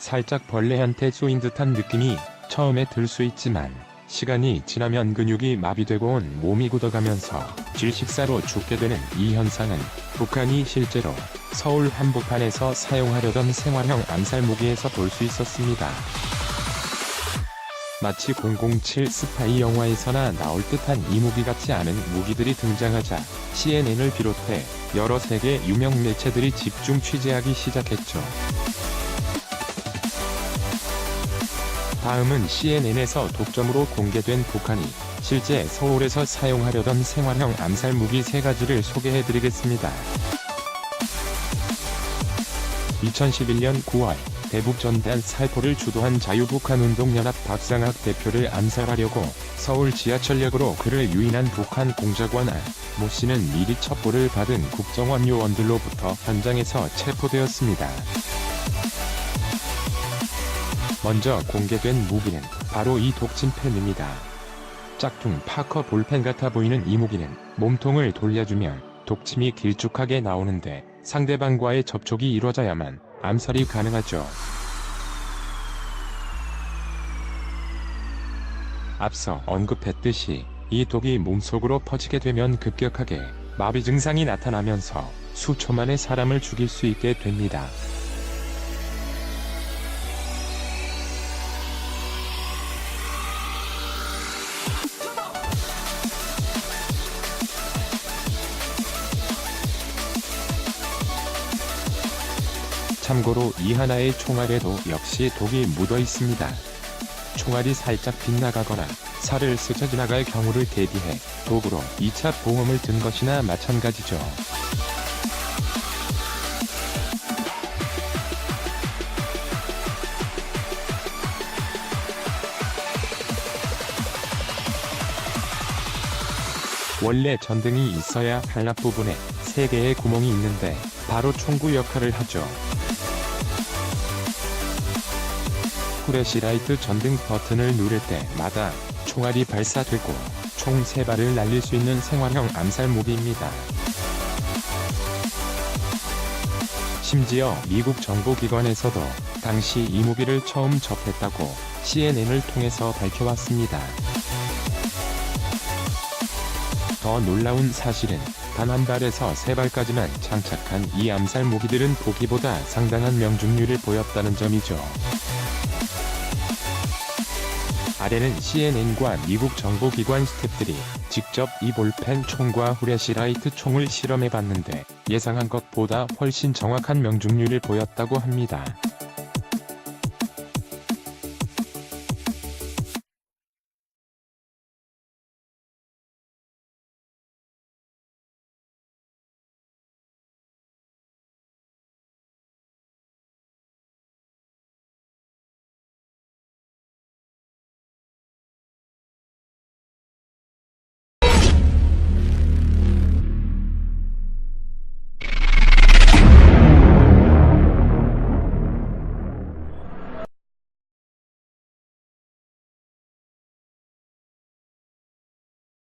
살짝 벌레한테 쏘인 듯한 느낌이 처음에 들 수 있지만 시간이 지나면 근육이 마비되고 온 몸이 굳어가면서 질식사로 죽게 되는 이 현상은 북한이 실제로 서울 한복판에서 사용하려던 생활형 암살 무기에서 볼 수 있었습니다. 마치 007 스파이 영화에서나 나올 듯한 이 무기 같지 않은 무기들이 등장하자 CNN을 비롯해 여러 세계 유명 매체들이 집중 취재하기 시작했죠. 다음은 CNN에서 독점으로 공개된 북한이 실제 서울에서 사용하려던 생활형 암살 무기 세 가지를 소개해드리겠습니다. 2011년 9월 대북 전단 살포를 주도한 자유북한운동연합 박상학 대표를 암살하려고 서울 지하철역으로 그를 유인한 북한 공작원 안, 모 씨는 미리 첩보를 받은 국정원 요원들로부터 현장에서 체포되었습니다. 먼저 공개된 무기는 바로 이 독침펜입니다. 짝퉁 파커 볼펜 같아 보이는 이 무기는 몸통을 돌려주면 독침이 길쭉하게 나오는데 상대방과의 접촉이 이루어져야만 암살이 가능하죠. 앞서 언급했듯이 이 독이 몸속으로 퍼지게 되면 급격하게 마비 증상이 나타나면서 수초 만에 사람을 죽일 수 있게 됩니다. 참고로 이 하나의 총알에도 역시 독이 묻어 있습니다. 총알이 살짝 빗나가거나 살을 스쳐 지나갈 경우를 대비해 독으로 2차 보험을 든 것이나 마찬가지죠. 원래 전등이 있어야 한납 부분에 3개의 구멍이 있는데 바로 총구 역할을 하죠. 후레시라이트 전등 버튼을 누를 때마다 총알이 발사되고 총 3발을 날릴 수 있는 생활형 암살 무기입니다. 심지어 미국 정보기관에서도 당시 이 무기를 처음 접했다고 CNN을 통해서 밝혀왔습니다. 더 놀라운 사실은 단 한 발에서 세 발까지만 장착한 이 암살 무기들은 보기보다 상당한 명중률을 보였다는 점이죠. 아래는 CNN과 미국 정보기관 스태프들이 직접 이 볼펜 총과 후레시라이트 총을 실험해봤는데 예상한 것보다 훨씬 정확한 명중률을 보였다고 합니다.